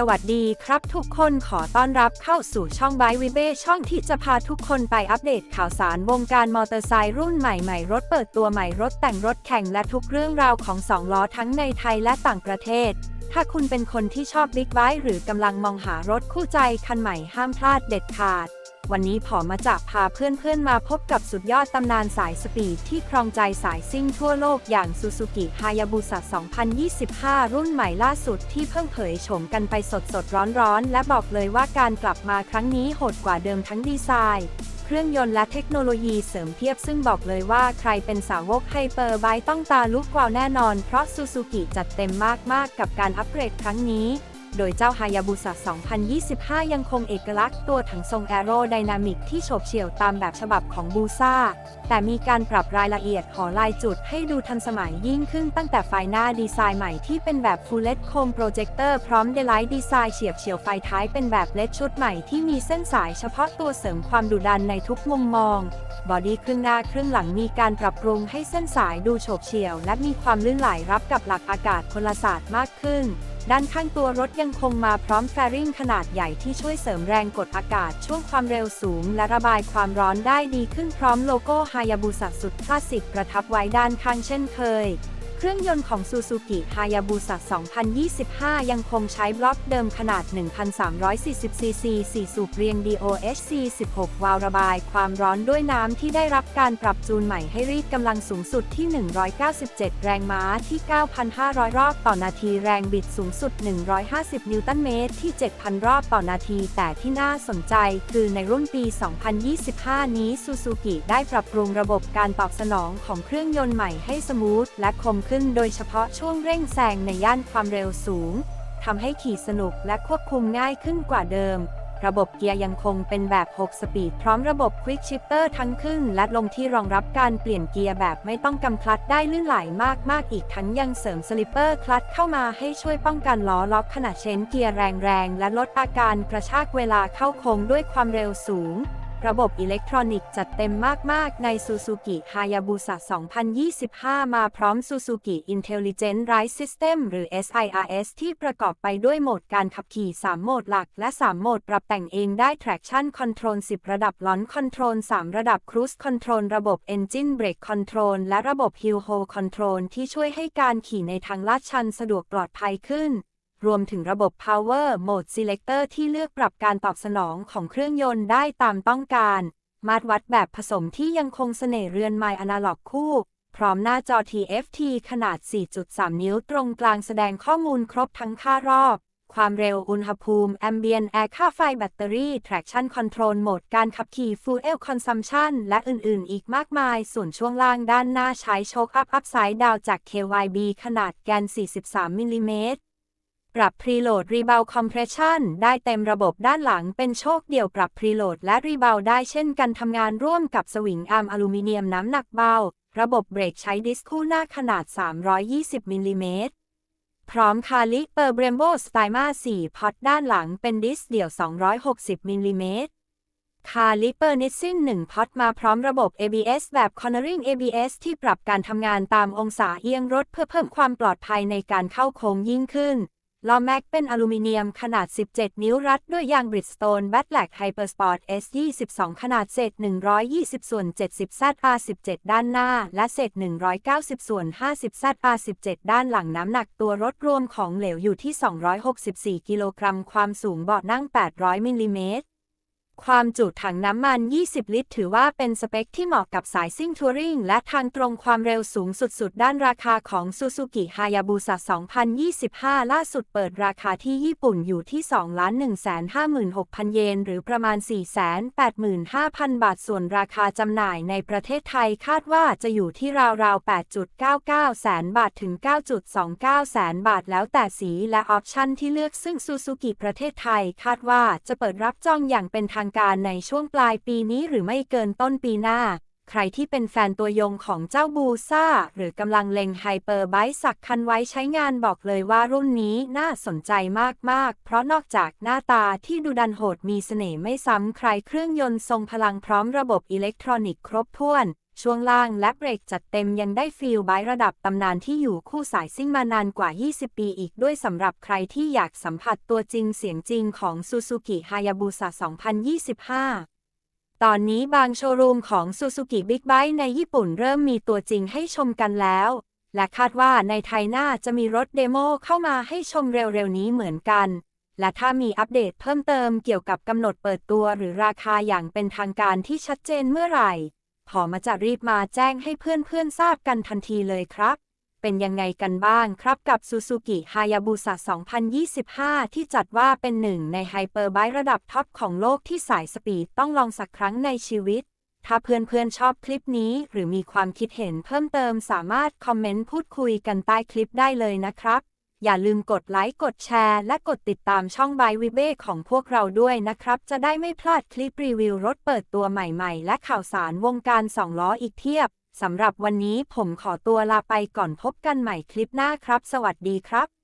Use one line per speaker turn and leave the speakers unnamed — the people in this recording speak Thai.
สวัสดีครับทุกคนขอต้อนรับเข้าสู่ช่องบายวิเบ้ช่องที่จะพาทุกคนไปอัปเดตข่าวสารวงการมอเตอร์ไซค์รุ่นใหม่ๆ รถเปิดตัวใหม่รถแต่งรถแข่งและทุกเรื่องราวของสองล้อทั้งในไทยและต่างประเทศ ถ้าคุณเป็นคนที่ชอบบิ๊กไบค์หรือกำลังมองหารถคู่ใจคันใหม่ห้ามพลาดเด็ดขาด วันนี้ผอมาจะพาเพื่อนๆมาพบกับสุดยอดตำนานสายสปีดที่ครองใจสายซิ่งทั่วโลกอย่าง Suzuki Hayabusa 2025 รุ่นใหม่ล่าสุดที่เพิ่งเผยโฉมกันไปสดๆร้อนๆ และบอกเลยว่าการกลับมาครั้งนี้โหดกว่าเดิมทั้งดีไซน์เครื่องยนต์และเทคโนโลยีเสริมเทียบซึ่งบอกเลยว่าใครเป็นสาวกไฮเปอร์ไบต้องตาลุกวาวแน่นอน เพราะ Suzuki จัดเต็มมากๆ กับการอัปเกรดครั้งนี้ โดยเจ้าฮายาบุสะ2025 ยังคงเอกลักษณ์ตัวถังทรงแอโรไดนามิกที่โฉบเฉี่ยวตามแบบฉบับของบูซ่า แต่มีการปรับรายละเอียดหอลายจุดให้ดูทันสมัยยิ่งขึ้นตั้งแต่ไฟหน้าดีไซน์ใหม่ที่เป็นแบบ Full LED Chrome Projector พร้อมเดลไลท์ดีไซน์เฉียบเฉียวไฟท้ายเป็นแบบเลดชุดใหม่ที่มีเส้นสายเฉพาะตัวเสริมความดุดันในทุกมุมมอง บอดี้ครึ่งหน้าครึ่งหลังมีการปรับปรุงให้เส้นสายดูโฉบเฉี่ยว และมีความลื่นไหลรับกับหลักอากาศพลศาสตร์มากขึ้น ด้านข้างตัวรถยังคงมาพร้อมแฟริ่งขนาดใหญ่ที่ช่วยเสริมแรงกดอากาศช่วงความเร็วสูง และระบายความร้อนได้ดีขึ้นพร้อมโลโก้ฮายาบุสะสุดคลาสสิกประทับไว้ด้านข้างเช่นเคย เครื่องยนต์ของ Suzuki Hayabusa 2025 ยังคงใช้บล็อกเดิมขนาด 1,340ซีซี4สูบเรียง DOHC 16 วาล์วระบายความร้อนด้วยน้ำที่ได้รับการปรับจูนใหม่ให้รีดกำลังสูงสุดที่ 197 แรงม้าที่ 9,500 รอบต่อนาทีแรงบิดสูงสุด 150 นิวตันเมตรที่ 7,000 รอบต่อนาที แต่ที่น่าสนใจคือในรุ่นปี 2025 นี้ Suzuki ได้ปรับปรุงระบบการตอบสนองของเครื่องยนต์ใหม่ให้สมูทและคมขึ้นโดยเฉพาะช่วงเร่งแซงในย่านความเร็วสูงทำให้ขี่สนุกและควบคุมง่ายขึ้นกว่าเดิม ระบบเกียร์ยังคงเป็นแบบ 6 สปีด พร้อมระบบ Quick Shifter ทั้งขึ้น และลงที่รองรับการเปลี่ยนเกียร์แบบไม่ต้องกำคลัดได้ลื่นไหลมาก ๆ อีกทั้งยังเสริมสลิปเปอร์คลัตเข้ามาให้ช่วยป้องกันล้อล็อกขณะเชนเกียร์แรง ๆ และลดอาการกระชากเวลาเข้าโค้งด้วยความเร็วสูง ระบบอิเล็กทรอนิกส์จัดเต็มมาก ๆ ใน Suzuki Hayabusa 2025 มาพร้อม Suzuki Intelligent Ride System หรือ SIRS ที่ประกอบไปด้วยโหมดการขับขี่ 3 โหมดหลัก และ 3 โหมดปรับแต่งเองได้ Traction Control 10 ระดับ Launch Control 3 ระดับ Cruise Control ระบบ Engine Brake Control และระบบ Hill Hold Control ที่ช่วยให้การขี่ในทางลาดชันสะดวกปลอดภัยขึ้น รวมถึงระบบ Power Mode Selector ที่เลือกปรับการตอบสนองของเครื่องยนต์ได้ตามต้องการ มาตรวัดแบบผสมที่ยังคงเสน่ห์เรือนไมล์อนาล็อกคู่ พร้อมหน้าจอ TFT ขนาด 4.3 นิ้วตรงกลางแสดงข้อมูลครบทั้งค่ารอบ ความเร็วอุณหภูมิ Ambient Air ค่าไฟแบตเตอรี่ Traction Control โหมดการขับขี่ Fuel Consumption และอื่น ๆ อีกมากมาย ส่วนช่วงล่างด้านหน้าใช้โชคอัพอัพไซด์ดาวจาก KYB ขนาดแกน 43มิลลิเมตร ปรับ Preload Rebound Compression ได้เต็มระบบด้านหลังเป็นโชคเดี่ยวปรับ Preload และ Rebound ได้เช่นกันทำงานร่วมกับสวิงอาร์มอลูมิเนียมน้ำหนักเบา ระบบเบรกใช้ดิสคู่หน้าขนาด 320มิลลิเมตรพร้อมคาลิเปอร์เบรมโบสไตมา4พอตด้านหลังเป็นดิสเดี่ยว 260มิลลิเมตรคาลิเปอร์นิสซิน1พอตมาพร้อมระบบ ABS แบบ Cornering ABS ที่ปรับการทำงานตามองศาเอียงรถเพื่อเพิ่มความปลอดภัยในการเข้าโค้งยิ่งขึ้น ล้อแม็กเป็นอลูมิเนียมขนาด 17 นิ้วรัดด้วยยางบริดสโตนแบทแลกไฮเปอร์สปอร์ต S22 ขนาดเศษ 120 ส่วน 70 ZR17 ด้านหน้า และเศษ 190 ส่วน 50 ZR17 ด้านหลังน้ำหนักตัวรถรวมของเหลวอยู่ที่ 264 กิโลกรัม ความสูงเบาะนั่ง 800 มิลลิเมตร ความจุถังน้ำมัน 20 ลิตร ถือว่าเป็นสเปคที่เหมาะกับสายซิ่งทัวริงและทางตรงความเร็วสูงสุดๆ ด้านราคาของ Suzuki Hayabusa 2025 ล่าสุดเปิดราคาที่ญี่ปุ่นอยู่ที่ 2,156,000 เยน หรือประมาณ 485,000 บาท ส่วนราคาจำหน่ายในประเทศไทยคาดว่าจะอยู่ที่ราวๆ 8.99 แสนบาทถึง 9.29 แสนบาท แล้วแต่สีและออปชั่นที่เลือกซึ่ง Suzuki ประเทศไทยคาดว่าจะเปิดรับจองอย่างเป็นทางการในช่วงปลายปีนี้หรือไม่เกินต้นปีหน้า ใครที่เป็นแฟนตัวยงของเจ้าบูซ่า หรือกำลังเล็งไฮเปอร์ไบค์สักคันไว้ใช้งานบอกเลยว่ารุ่นนี้น่าสนใจมากๆ เพราะนอกจากหน้าตาที่ดูดันโหดมีเสน่ห์ไม่ซ้ำใครเครื่องยนต์ทรงพลังพร้อมระบบอิเล็กทรอนิกส์ครบถ้วน ช่วงล่างและเบรกจัดเต็มยังได้ฟีลไบค์ระดับตำนานที่อยู่คู่สายซิ่งมานานกว่า 20 ปีอีกด้วยสำหรับใครที่อยากสัมผัสตัวจริงเสียงจริงของ Suzuki Hayabusa 2025ตอนนี้บางโชว์รูมของ Suzuki Big Bike ในญี่ปุ่นเริ่มมีตัวจริงให้ชมกันแล้ว และคาดว่าในไทยน่าจะมีรถเดโมเข้ามาให้ชมเร็วๆนี้เหมือนกัน และถ้ามีอัปเดตเพิ่มเติมเกี่ยวกับกำหนดเปิดตัวหรือราคาอย่างเป็นทางการที่ชัดเจนเมื่อไหร่ ขอมาจะรีบมาแจ้งให้เพื่อนๆทราบกันทันทีเลยครับ เป็นยังไงกันบ้างครับกับ Suzuki Hayabusa 2025 ที่จัดว่าเป็นหนึ่งในไฮเปอร์ไบค์ระดับท็อปของโลกที่สายสปีดต้องลองสักครั้งในชีวิต ถ้าเพื่อนๆชอบคลิปนี้หรือมีความคิดเห็นเพิ่มเติมสามารถคอมเมนต์พูดคุยกันใต้คลิปได้เลยนะครับ อย่าลืมกดไลค์กดแชร์ และกดติดตามช่องบายวิเบ้ของพวกเราด้วยนะครับ จะได้ไม่พลาดคลิปรีวิวรถเปิดตัวใหม่ๆ และข่าวสารวงการสองล้ออีกเทียบสำหรับวันนี้ผมขอตัวลาไปก่อนพบกันใหม่คลิปหน้าครับ สวัสดีครับ